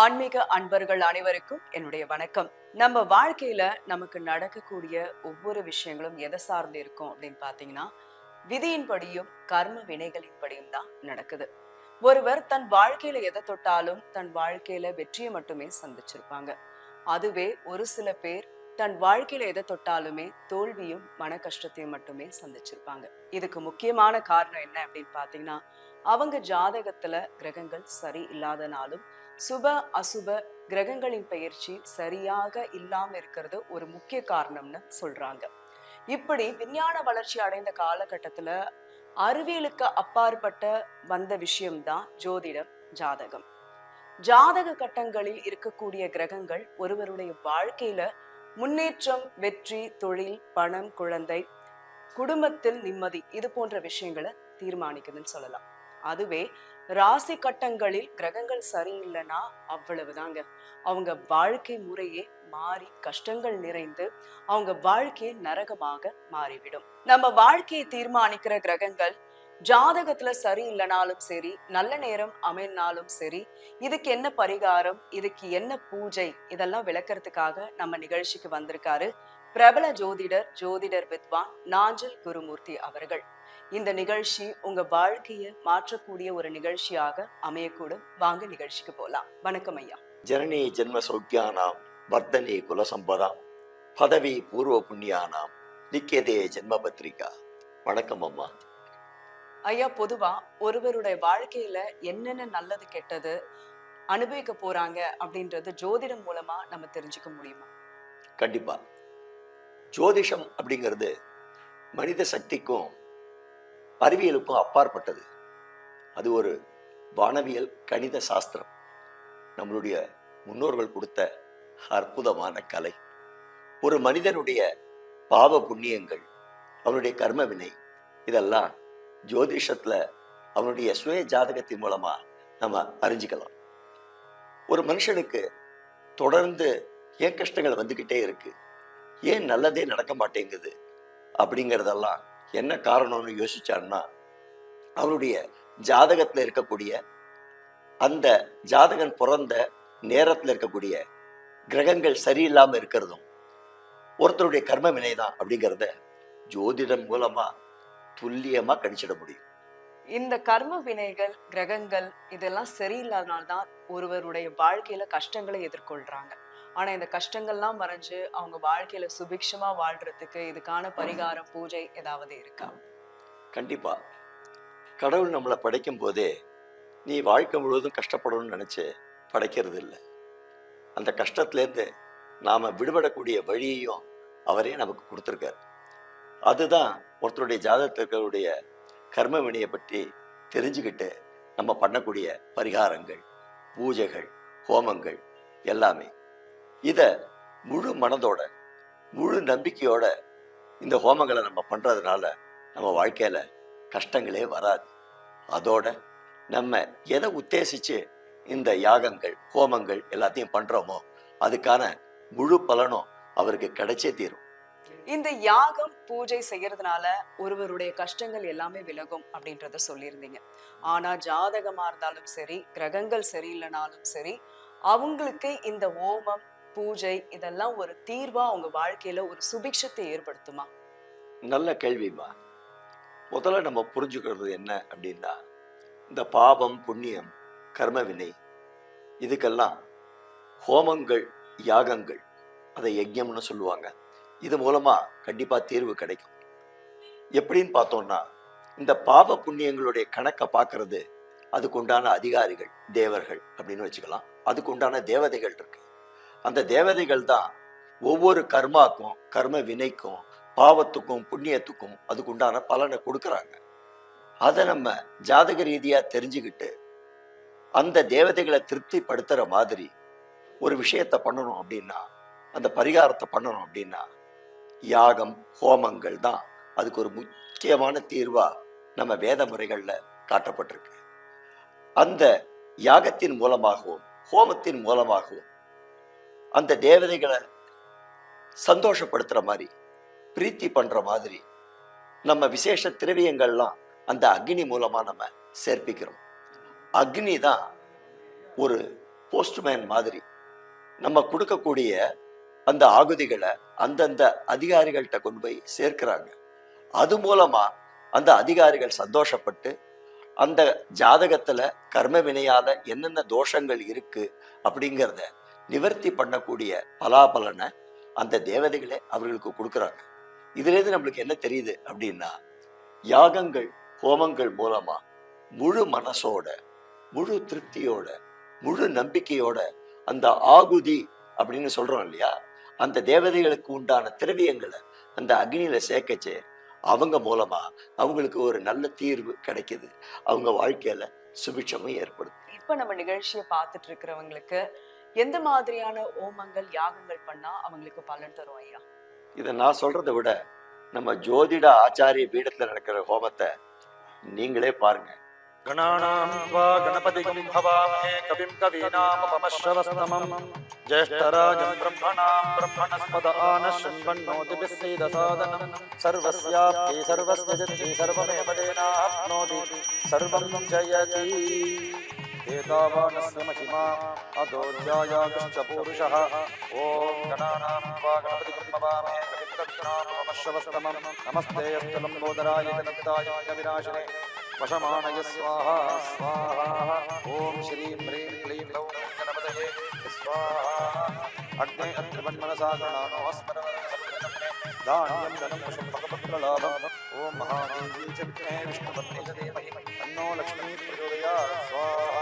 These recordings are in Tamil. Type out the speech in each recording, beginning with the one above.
ஆன்மீக அன்பர்கள் அனைவருக்கும் என்னுடைய வணக்கம். நம்ம வாழ்க்கையில நமக்கு நடக்கக்கூடிய ஒவ்வொரு விஷயங்களும் எதை சார்ந்து இருக்கும் அப்படின்னு பாத்தீங்கன்னா விதியின்படியும் கர்ம வினைகளின்படியும் தான் நடக்குது. ஒருவர் தன் வாழ்க்கையில எதை தொட்டாலும் தன் வாழ்க்கையில வெற்றியை மட்டுமே சந்திச்சிருப்பாங்க. அதுவே ஒரு சில பேர் தன் வாழ்க்கையில எதை தொட்டாலுமே தோல்வியும் மன கஷ்டத்தையும் மட்டுமே சந்திச்சிருப்பாங்க. இதுக்கு முக்கியமான காரணம் என்ன அப்படின்னு பாத்தீங்கன்னா அவங்க ஜாதகத்துல கிரகங்கள் சரி இல்லாதனாலும் சுப அசுப கிரகங்களின் பயிற்சி சரியாக இல்லாம இருக்கிறது ஒரு முக்கிய காரணம்னு சொல்றாங்க. இப்படி விஞ்ஞான வளர்ச்சி அடைந்த காலகட்டத்துல அறிவியலுக்கு அப்பாற்பட்ட வந்த விஷயம்தான் ஜோதிடம் ஜாதகம். ஜாதக கட்டங்களில் இருக்கக்கூடிய கிரகங்கள் ஒருவருடைய வாழ்க்கையில முன்னேற்றம் வெற்றி தொழில் பணம் குழந்தை குடும்பத்தில் நிம்மதி இது போன்ற விஷயங்களை தீர்மானிக்குதுன்னு சொல்லலாம். அதுவே ராசி கட்டங்களில் கிரகங்கள் சரியில்லைன்னா அவ்வளவுதாங்க. அவங்க வாழ்க்கை முறையே மாறி கஷ்டங்கள் நிறைந்து அவங்க வாழ்க்கையை நரகமாக மாறிவிடும். நம்ம வாழ்க்கையை தீர்மானிக்கிற கிரகங்கள் ஜாதகத்துல சரியில்லைனாலும் சரி நல்ல நேரம் அமைனாலும் சரி இதுக்கு என்ன பரிகாரம் இதுக்கு என்ன பூஜை இதெல்லாம் விளக்கறதுக்காக நம்ம நிகழ்ச்சிக்கு வந்திருக்காரு பிரபல ஜோதிடர் ஜோதிடர் வித்வான் நாஞ்சல் குருமூர்த்தி அவர்கள். இந்த நிகழ்ச்சி உங்க வாழ்க்கையை மாற்றக்கூடிய ஒரு நிகழ்ச்சியாக அமையக்கூடும். வாங்க நிகழ்ச்சிக்கு போலாம். வணக்கம் ஐயா. ஜனனி ஜென்ம சௌக்கியானாம் வர்தனே குலசம்பதாம் பதவி பூர்வ புண்ணியானாம் நிக்கியதே ஜென்ம பத்ரிகா வணக்கம் அம்மா. ஐயா பொதுவா ஒருவருடைய வாழ்க்கையில என்னென்ன நல்லது கெட்டது அனுபவிக்க போறாங்க அப்படின்றது ஜோதிடம் மூலமா நம்ம தெரிஞ்சுக்க முடியுமா? கண்டிப்பா. ஜோதிஷம் அப்படிங்கிறது மனித சக்திக்கும் அறிவியலுக்கும் அப்பாற்பட்டது. அது ஒரு வானவியல் கணித சாஸ்திரம். நம்மளுடைய முன்னோர்கள் கொடுத்த அற்புதமான கலை. ஒரு மனிதனுடைய பாவ புண்ணியங்கள் அவனுடைய கர்ம வினை இதெல்லாம் ஜோதிஷத்தில் அவனுடைய சுய ஜாதகத்தின் மூலமாக நம்ம அறிஞ்சிக்கலாம். ஒரு மனுஷனுக்கு தொடர்ந்து ஏன் கஷ்டங்கள் வந்துக்கிட்டே இருக்கு? ஏன் நல்லதே நடக்க மாட்டேங்குது? அப்படிங்கிறதெல்லாம் என்ன காரணம்னு யோசிச்சான்னா அவருடைய ஜாதகத்துல இருக்கக்கூடிய அந்த ஜாதகன் பிறந்த நேரத்துல இருக்கக்கூடிய கிரகங்கள் சரியில்லாம இருக்கிறதும் ஒருத்தருடைய கர்ம வினைதான் அப்படிங்கிறத ஜோதிடம் மூலமா துல்லியமா கணிச்சிட முடியும். இந்த கர்ம வினைகள் கிரகங்கள் இதெல்லாம் சரியில்லாதனால்தான் ஒருவருடைய வாழ்க்கையில கஷ்டங்களை எதிர்கொள்றாங்க. ஆனால் இந்த கஷ்டங்கள்லாம் மறைஞ்சு அவங்க வாழ்க்கையில சுபிக்ஷமாக வாழ்றதுக்கு இதுக்கான பரிகாரம் பூஜை ஏதாவது இருக்கா? கண்டிப்பா. கடவுள் நம்மளை படைக்கும் போதே நீ வாழ்க்கை முழுவதும் கஷ்டப்படணும்னு நினச்சி படைக்கிறது இல்லை. அந்த கஷ்டத்துலேருந்து நாம விடுபடக்கூடிய வழியையும் அவரே நமக்கு கொடுத்துருக்காரு. அதுதான் ஒருத்தருடைய ஜாதகத்திற்கருடைய கர்ம வினையை பற்றி தெரிஞ்சுக்கிட்டு நம்ம பண்ணக்கூடிய பரிகாரங்கள் பூஜைகள் ஹோமங்கள் எல்லாமே. இதை முழு மனதோட முழு நம்பிக்கையோட இந்த ஹோமங்களை நம்ம பண்றதுனால நம்ம வாழ்க்கையில கஷ்டங்களே வராது. அதோட நம்ம எதை உத்தேசிச்சு இந்த யாகங்கள் ஹோமங்கள் எல்லாத்தையும் பண்றோமோ அதுக்கான முழு பலனும் அவருக்கு கிடைச்சே தீரும். இந்த யாகம் பூஜை செய்யறதுனால ஒருவருடைய கஷ்டங்கள் எல்லாமே விலகும் அப்படின்றத சொல்லியிருந்தீங்க. ஆனா ஜாதகமா இருந்தாலும் சரி கிரகங்கள் சரியில்லைனாலும் சரி அவங்களுக்கு இந்த ஓமம் பூஜை இதெல்லாம் ஒரு தீர்வா அவங்க வாழ்க்கையில ஒரு சுபிக்ஷத்தை ஏற்படுத்துமா? நல்ல கேள்விமா முதல்ல நம்ம புரிஞ்சுக்கிறது என்ன அப்படின்னா இந்த பாவம் புண்ணியம் கர்ம வினை இதுக்கெல்லாம் ஹோமங்கள் யாகங்கள் அதை யஜ்யம்னு சொல்லுவாங்க. இது மூலமா கண்டிப்பா தீர்வு கிடைக்கும். எப்படின்னு பார்த்தோம்னா இந்த பாவ புண்ணியங்களுடைய கணக்கை பார்க்கறது அதுக்கு உண்டான அதிகாரிகள் தேவர்கள் அப்படின்னு வச்சுக்கலாம். அதுக்கு உண்டான தேவதைகள் இருக்கு. அந்த தேவதைகள் தான் ஒவ்வொரு கர்மாக்கும் கர்ம வினைக்கும் பாவத்துக்கும் புண்ணியத்துக்கும் அதுக்கு உண்டான பலனை கொடுக்குறாங்க. அதை நம்ம ஜாதக ரீதியாக தெரிஞ்சுக்கிட்டு அந்த தேவதைகளை திருப்திப்படுத்துகிற மாதிரி ஒரு விஷயத்த பண்ணணும் அப்படின்னா அந்த பரிகாரத்தை பண்ணணும் அப்படின்னா யாகம் ஹோமங்கள் தான் அதுக்கு ஒரு முக்கியமான தீர்வாக நம்ம வேத முறைகளில் காட்டப்பட்டிருக்கு. அந்த யாகத்தின் மூலமாகவும் ஹோமத்தின் மூலமாகவும் அந்த தேவதைகளை சந்தோஷப்படுத்துகிற மாதிரி பிரீத்தி பண்ணுற மாதிரி நம்ம விசேஷ திரவியங்கள்லாம் அந்த அக்னி மூலமாக நம்ம சேர்ப்பிக்கிறோம். அக்னி தான் ஒரு போஸ்ட்மேன் மாதிரி நம்ம கொடுக்கக்கூடிய அந்த ஆகுதிகளை அந்தந்த அதிகாரிகள்கிட்ட கொண்டு போய் சேர்க்கிறாங்க. அது மூலமாக அந்த அதிகாரிகள் சந்தோஷப்பட்டு அந்த ஜாதகத்தில் கர்ம வினையால் என்னென்ன தோஷங்கள் இருக்குது அப்படிங்கிறத நிவர்த்தி பண்ணக்கூடிய பலாபலனை அந்த தேவதைகளே அவர்களுக்கு கொடுக்குறாங்க. இதுல இருந்து நம்மளுக்கு என்ன தெரியுது அப்படின்னா யாகங்கள் ஹோமங்கள் மூலமா முழு மனசோட முழு திருப்தியோட முழு நம்பிக்கையோட அந்த ஆகுதி அப்படின்னு சொல்றோம் இல்லையா? அந்த தேவதைகளுக்கு உண்டான திரவியங்களை அந்த அக்னியில சேர்க்கச்சே அவங்க மூலமா அவங்களுக்கு ஒரு நல்ல தீர்வு கிடைக்குது. அவங்க வாழ்க்கையில சுபிட்சமும் ஏற்படுது. இப்ப நம்ம நிகழ்ச்சியை பார்த்துட்டு இருக்கிறவங்களுக்கு எந்த மாதிரியான ஓமங்கள் யாகங்கள் பண்ணா அவங்களுக்கு பலன் தரும் ஐயா? இதை நான் சொல்றதை விட நம்ம ஜோதிட ஆச்சாரிய பீடத்துல நடக்கிற ஹோமத்தை நீங்களே பாருங்க. கணபதிகம் பவாமே கவிம் கவீனாமபமஸ்ரவஸ்தமம் ஜேஷ்டராஜம் பிரம்மணாம் பிரம்மணஸ்பத ஆன சண்பன்னோதி பிஸ்ஸீத சாதனம் சர்வஸ்யாப்தி சர்வஸ்வஜத்தி சர்வமேவ தேனாப்னோதி சர்வம் ஜயதி. एतावानस्य महिमा अदोऽध्यायागश्च पूरुषः। ॐ गणानां वा नमस्ते अस्तु लम्बोदराय जगत्ताय विनाशिने वशमानय स्वाहा स्वाहा। ॐ श्रीं ह्रीं क्लीं लौं स्वाहा। अग्ने अत्रिवन्मनसा गणानोऽस्मरणे महादेवी विष्णुपत्नी तन्नो लक्ष्मी प्रचोदयात् स्वाहा।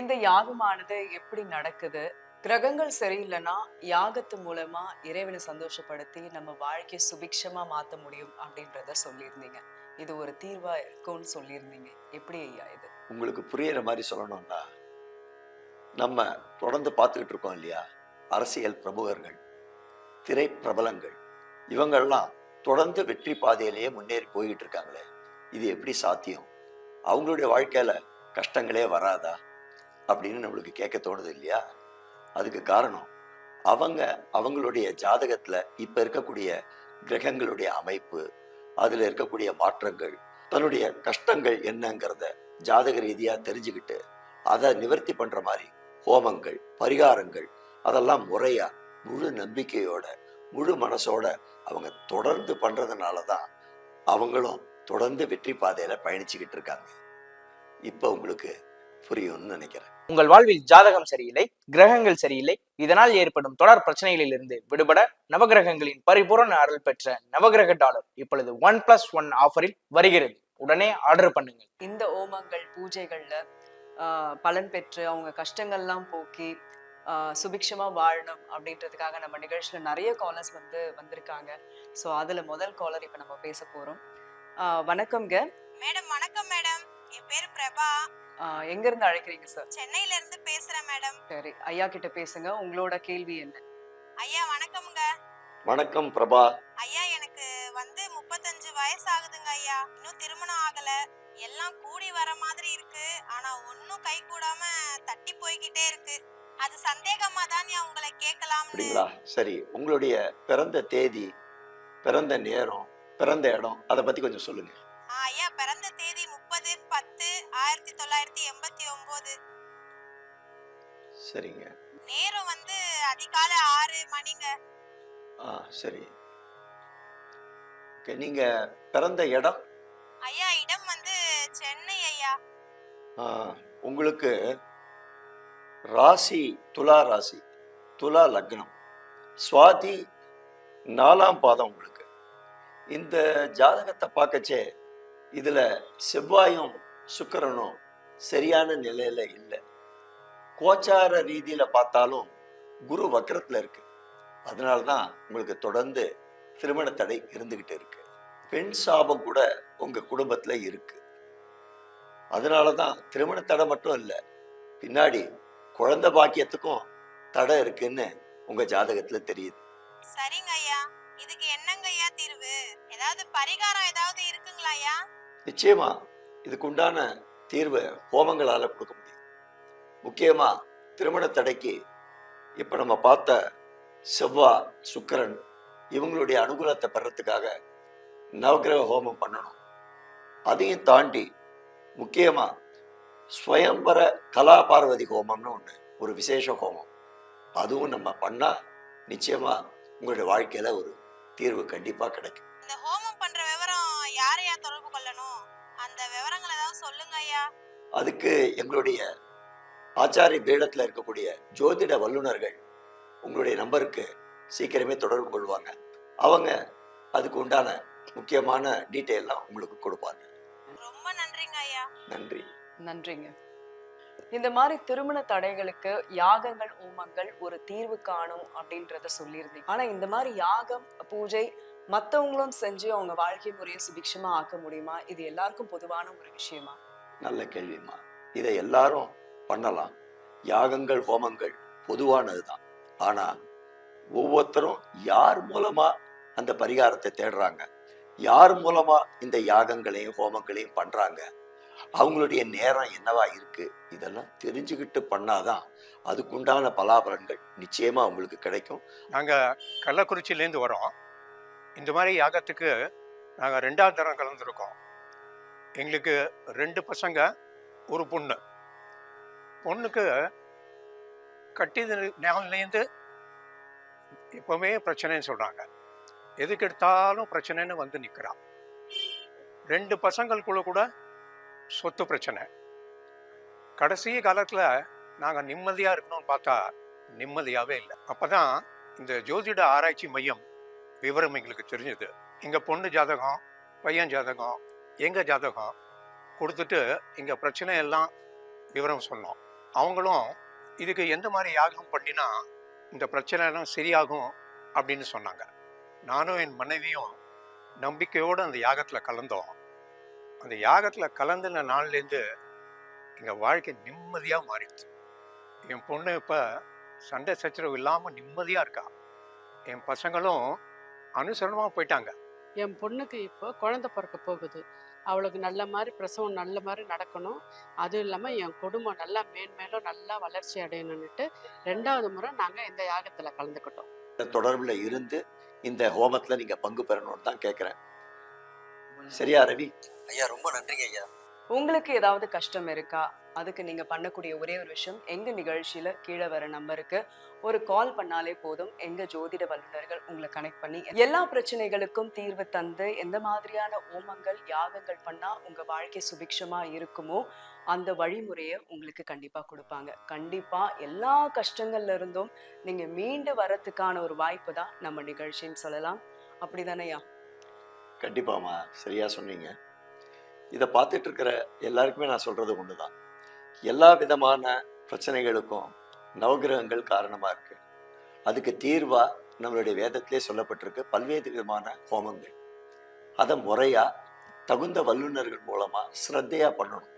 இந்த யாகமானது எப்படி நடக்குது? கிரகங்கள் சரியில்லைன்னா யாகத்து மூலமா இறைவனை சந்தோஷப்படுத்தி நம்ம வாழ்க்கையை சுபிக்ஷமா மாத்த முடியும் அப்படின்றத சொல்லியிருந்தீங்க. இது ஒரு தீர்வா இருக்கும்னு சொல்லியிருந்தீங்க. எப்படி ஐயா இது? உங்களுக்கு புரியுற மாதிரி சொல்லணும்னா நம்ம தொடர்ந்து பார்த்துக்கிட்டு இருக்கோம் இல்லையா? அரசியல் பிரமுகர்கள் திரை பிரபலங்கள் இவங்கெல்லாம் தொடர்ந்து வெற்றி பாதையிலேயே முன்னேறி போய்கிட்டு இருக்காங்களே. இது எப்படி சாத்தியம்? அவங்களுடைய வாழ்க்கையில கஷ்டங்களே வராதா? அப்படின்னு நம்மளுக்கு கேட்க தோணுது இல்லையா? அதுக்கு காரணம் அவங்க அவங்களுடைய ஜாதகத்துல இப்ப இருக்கக்கூடிய கிரகங்களுடைய அமைப்பு அதுல இருக்கக்கூடிய மாற்றங்கள் தன்னுடைய கஷ்டங்கள் என்னங்கிறத ஜாதக ரீதியா தெரிஞ்சுக்கிட்டு அதை நிவர்த்தி பண்ற மாதிரி ஹோமங்கள் பரிகாரங்கள் அதெல்லாம் முறையா முழு நம்பிக்கையோட முழு மனசோட அவங்க தொடர்ந்து பண்றதுனால தான் அவங்களும் தொடர்ந்து வெற்றி பாதையில பயணிச்சுக்கிட்டு இருக்காங்க. இப்போ உங்களுக்கு புரியும்னு நினைக்கிறேன். உங்கள் வாழ்வில் ஜாதகம் சரியில்லை கிரகங்கள் சரியில்லை. இதனால் ஏற்படும் தொடர் பிரச்சனைகளிலிருந்து விடுபட நவகிரகங்களின் பரிபூரண அருள் பெற்ற நவகிரக டாலர் இப்பொழுது ஒன் பிளஸ் ஒன் ஆஃபரில் வருகிறது. உடனே ஆர்டர் பண்ணுங்கள். இந்த ஓமங்கள் பூஜைகள்ல பலன் பெற்று அவங்க கஷ்டங்கள்லாம் போக்கி ஆஹ், சுபிக்ஷமா வாழணும் அப்படின்றதுக்காக நம்ம நிகழ்ச்சியில நிறைய காலர்ஸ் வந்து வந்திருக்காங்க. ஸோ அதுல முதல் காலர் இப்ப நம்ம பேச போறோம். ஆஹ், வணக்கம்ங்க. மேடம் வணக்கம் மேடம். என் பேர் பிரபா. எங்க இருந்து அழைக்கிறீங்க சார் சென்னையில இருந்து பேசுறேன் மேடம். சரி ஐயா கிட்ட பேசுங்க. உங்களோட கேள்வி என்ன? ஐயா வணக்கம்ங்க. வணக்கம் பிரபா. ஐயா எனக்கு வந்து முப்பத்தஞ்சு வயசு ஆகுதுங்க ஐயா. இன்னும் திருமணம் ஆகல. எல்லாம் கூடி வர மாதிரி இருக்கு. ஆனா ஒன்னும் கை கூடாம தட்டி போய்கிட்டே இருக்கு. அது சந்தேகமா தான் உங்களை கேட்கலாம்னு. அப்படிங்களா? சரி உங்களுடைய பிறந்த தேதி பிறந்த நேரம் பிறந்த இடம் அதை பத்தி கொஞ்சம் சொல்லுங்க. பிறந்த தேதி முப்பது பத்து ஆயிரத்தி தொள்ளாயிரத்தி எண்பத்தி ஒன்பது சரிங்க. நேரம் வந்து அதிகாலை ஆறு மணிங்க. ஆ சரி. ஓகே நீங்க பிறந்த இடம்? ஐயா இடம் வந்து சென்னை ஐயா. ஆ, உங்களுக்கு ராசி துலா ராசி துலா லக்னம். சுவாதி நாலாம் பாதம் உங்களுக்கு. இந்த ஜாதகத்தை பார்க்கச்சே இதுல செவ்வாயும் சுக்கரனும் சரியான நிலையில இல்லை. கோச்சார ரீதியில பார்த்தாலும் குரு வக்கரத்துல இருக்கு. அதனால தான் உங்களுக்கு தொடர்ந்து திருமண தடை இருந்துகிட்டு இருக்கு. பெண் சாபம் கூட உங்க குடும்பத்துல இருக்கு. அதனால தான் திருமண தடை மட்டும் இல்லை பின்னாடி குழந்தை பாக்கியத்துக்கும் தடை இருக்குன்னு உங்க ஜாதகத்துல தெரியுது. சரிங்க ஐயா. இதுக்கு என்னங்க ஐயா தீர்வு? ஏதாவது பரிகாரம் ஏதாவது இருக்குங்களா ஐயா? நிச்சயமா இதுக்கு உண்டான தீர்வை ஹோமங்களால் கொடுக்க முடியும். முக்கியமா திருமண தடைக்கு இப்ப நம்ம பார்த்த செவ்வா சுக்கரன் இவங்களுடைய அனுகூலத்தை பெறத்துக்காக நவக்கிரக ஹோமம் பண்ணணும். அதையும் தாண்டி முக்கியமா ஸ்வயம்பர கலா பார்வதி ஹோமம்னு ஒண்ணு ஒரு விசேஷ ஹோமம். அதுவும் நம்ம பண்ணா நிச்சயமா உங்களுடைய வாழ்க்கையில ஒரு தீர்வு கண்டிப்பாக கிடைக்கும். கொள்ளணும். அந்த விவரங்கள் ஏதாவது சொல்லுங்க ஐயா. அதுக்கு எங்களுடைய ஆச்சாரிய பீடத்தில் இருக்கக்கூடிய ஜோதிட வல்லுநர்கள் உங்களுடைய நம்பருக்கு சீக்கிரமே தொடர்பு கொள்வாங்க. அவங்க அதுக்கு உண்டான முக்கியமான டீட்டெயிலாம் உங்களுக்கு கொடுப்பாங்க. ரொம்ப நன்றிங்க ஐயா. நன்றி. நன்றிங்க. இந்த மாதிரி திருமண தடைகளுக்கு யாகங்கள் ஹோமங்கள் ஒரு தீர்வு காணும் அப்படின்றத சொல்லியிருந்தீங்க. ஆனா இந்த மாதிரி யாகம் பூஜை மத்தவங்களும் செஞ்சு அவங்க வாழ்க்கை முறையை சுபிக்ஷமா ஆக்க முடியுமா? இது எல்லாருக்கும் பொதுவான ஒரு விஷயமா? நல்ல கேள்விம்மா. இதை எல்லாரும் பண்ணலாம். யாகங்கள் ஹோமங்கள் பொதுவானது தான் ஆனா ஒவ்வொருத்தரும் யார் மூலமா அந்த பரிகாரத்தை தேடுறாங்க? யார் மூலமா இந்த யாகங்களையும் ஹோமங்களையும் பண்றாங்க? அவங்களுடைய நேரம் என்னவா இருக்கு? இதெல்லாம் தெரிஞ்சுக்கிட்டு பண்ணாதான் அதுக்குண்டான பலாபலன்கள் நிச்சயமா உங்களுக்கு கிடைக்கும். நாங்கள் கள்ளக்குறிச்சியிலேருந்து வரோம். இந்த மாதிரி யாகத்துக்கு நாங்கள் ரெண்டாவது தரம் கலந்துருக்கோம். எங்களுக்கு ரெண்டு பசங்க ஒரு பொண்ணு. பொண்ணுக்கு கட்டியது நாள்லேருந்து எப்பவுமே பிரச்சனைன்னு சொல்கிறாங்க எதுக்கு எடுத்தாலும் பிரச்சனைன்னு வந்து நிற்கிறான் ரெண்டு பசங்களுக்குள்ள கூட சொத்து பிரச்சனை. கடைசி காலத்தில் நாங்கள் நிம்மதியாக இருக்கணும்னு பார்த்தா நிம்மதியாகவே இல்லை. அப்போ தான் இந்த ஜோதிட ஆராய்ச்சி மையம் விவரம் எங்களுக்கு தெரிஞ்சது. எங்கள் பொண்ணு ஜாதகம் பையன் ஜாதகம் எங்கள் ஜாதகம் கொடுத்துட்டு இங்கே பிரச்சனை எல்லாம் விவரம் சொன்னோம். அவங்களும் இதுக்கு எந்த மாதிரி யாகம் பண்ணினா இந்த பிரச்சனைலாம் சரியாகும் அப்படின்னு சொன்னாங்க. நானும் என் மனைவியும் நம்பிக்கையோடு அந்த யாகத்தில் கலந்தோம். அந்த யாகத்தில் கலந்துன நாள்லேருந்து எங்கள் வாழ்க்கை நிம்மதியாக மாறிடுச்சு. என் பொண்ணு இப்போ சண்டை சச்சரவு இல்லாமல் நிம்மதியாக இருக்கா? என் பசங்களும் அனுசரணமாக போயிட்டாங்க. என் பொண்ணுக்கு இப்போ குழந்தை பிறக்க போகுது. அவளுக்கு நல்ல மாதிரி பிரசவம் நல்ல மாதிரி நடக்கணும். அதுவும் இல்லாமல் என் குடும்பம் நல்லா மேன்மேலும் நல்லா வளர்ச்சி அடையணும்னுட்டு ரெண்டாவது முறை நாங்கள் இந்த யாகத்தில் கலந்துக்கிட்டோம். இந்த தொடர்புல இருந்து இந்த ஹோமத்துல நீங்க பங்கு பெறணும்னு தான் கேட்கிறேன் சரியா ரவி? ஐயா ரொம்ப நன்றிங்க ஐயா. உங்களுக்கு ஏதாவது கஷ்டம் இருக்கா? அதுக்கு நீங்க பண்ணக்கூடிய ஒரே ஒரு விஷயம் எங்க நிகழ்ச்சியில கீழே வர நம்பருக்கு ஒரு கால் பண்ணாலே போதும். எங்க ஜோதிட வல்லுநர்கள் உங்களை கனெக்ட் பண்ணி எல்லா பிரச்சனைகளுக்கும் தீர்வு தந்து எந்த மாதிரியான ஓமங்கள் யாகங்கள் பண்ணா உங்க வாழ்க்கை சுபிக்ஷமா இருக்குமோ அந்த வழிமுறையை உங்களுக்கு கண்டிப்பா கொடுப்பாங்க. கண்டிப்பா எல்லா கஷ்டங்கள்ல இருந்தும் நீங்க மீண்டு வரத்துக்கான ஒரு வாய்ப்பு தான் நம்ம நிகழ்ச்சின்னு சொல்லலாம். அப்படிதானேயா கண்டிப்பாம்மா. சரியா சொன்னீங்க. இதை பார்த்துட்டு இருக்கிற எல்லாருக்குமே நான் சொல்றது ஒண்ணுதான். எல்லா விதமான பிரச்சனைகளுக்கும் நவகிரகங்கள் காரணமா இருக்கு. அதுக்கு தீர்வா நம்மளுடைய வேதத்திலே சொல்லப்பட்டிருக்கு. பல்வேறு விதமான ஹோமங்கள். அதை முறையா தகுந்த வல்லுநர்கள் மூலமா ஸ்ரத்தையா பண்ணணும்.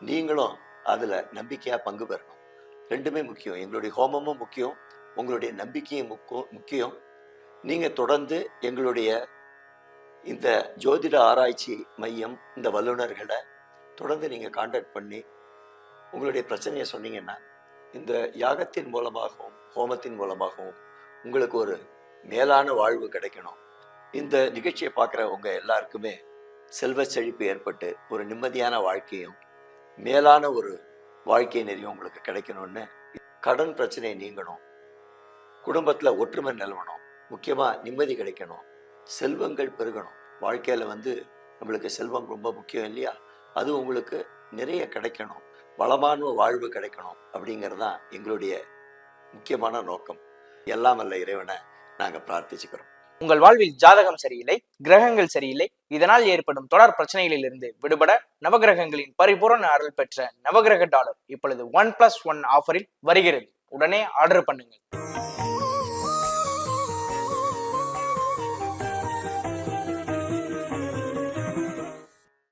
நீங்களும் அதுல நம்பிக்கையா பங்கு பெறணும். ரெண்டுமே முக்கியம். எங்களுடைய ஹோமமும் முக்கியம். உங்களுடைய நம்பிக்கையும் முக்கியம். முக்கியம் தொடர்ந்து எங்களுடைய இந்த ஜோதிட ஆராய்ச்சி மையம் இந்த வல்லுநர்களை தொடர்ந்து நீங்கள் காண்டாக்ட் பண்ணி உங்களுடைய பிரச்சனையை சொன்னீங்கன்னா இந்த யாகத்தின் மூலமாகவும் ஹோமத்தின் மூலமாகவும் உங்களுக்கு ஒரு மேலான வாழ்வு கிடைக்கணும். இந்த நிகழ்ச்சியை பார்க்குற உங்கள் எல்லாருக்குமே செல்வ செழிப்பு ஏற்பட்டு ஒரு நிம்மதியான வாழ்க்கையும் மேலான ஒரு வாழ்க்கை நெறியும் உங்களுக்கு கிடைக்கணும்னு கடன் பிரச்சனையை நீங்கணும். குடும்பத்தில் ஒற்றுமை நிலவணும். முக்கியமாக நிம்மதி கிடைக்கணும். செல்வங்கள் பெருகணும். வாழ்க்கையில் வந்து நம்மளுக்கு செல்வம் ரொம்ப முக்கியம் இல்லையா? அது உங்களுக்கு நிறைய கிடைக்கணும். வளமான வாழ்வு கிடைக்கணும் அப்படிங்கிறது தான் எங்களுடைய முக்கியமான நோக்கம். எல்லாம் அல்ல இறைவனை நாங்கள் பிரார்த்திச்சுக்கிறோம். உங்கள் வாழ்வில் ஜாதகம் சரியில்லை கிரகங்கள் சரியில்லை. இதனால் ஏற்படும் தொடர் பிரச்சனைகளிலிருந்து விடுபட நவகிரகங்களின் பரிபூரண அருள் பெற்ற நவகிரக டாலர் இப்பொழுது ஒன் பிளஸ் ஒன் ஆஃபரில் வருகிறது. உடனே ஆர்டர் பண்ணுங்கள்.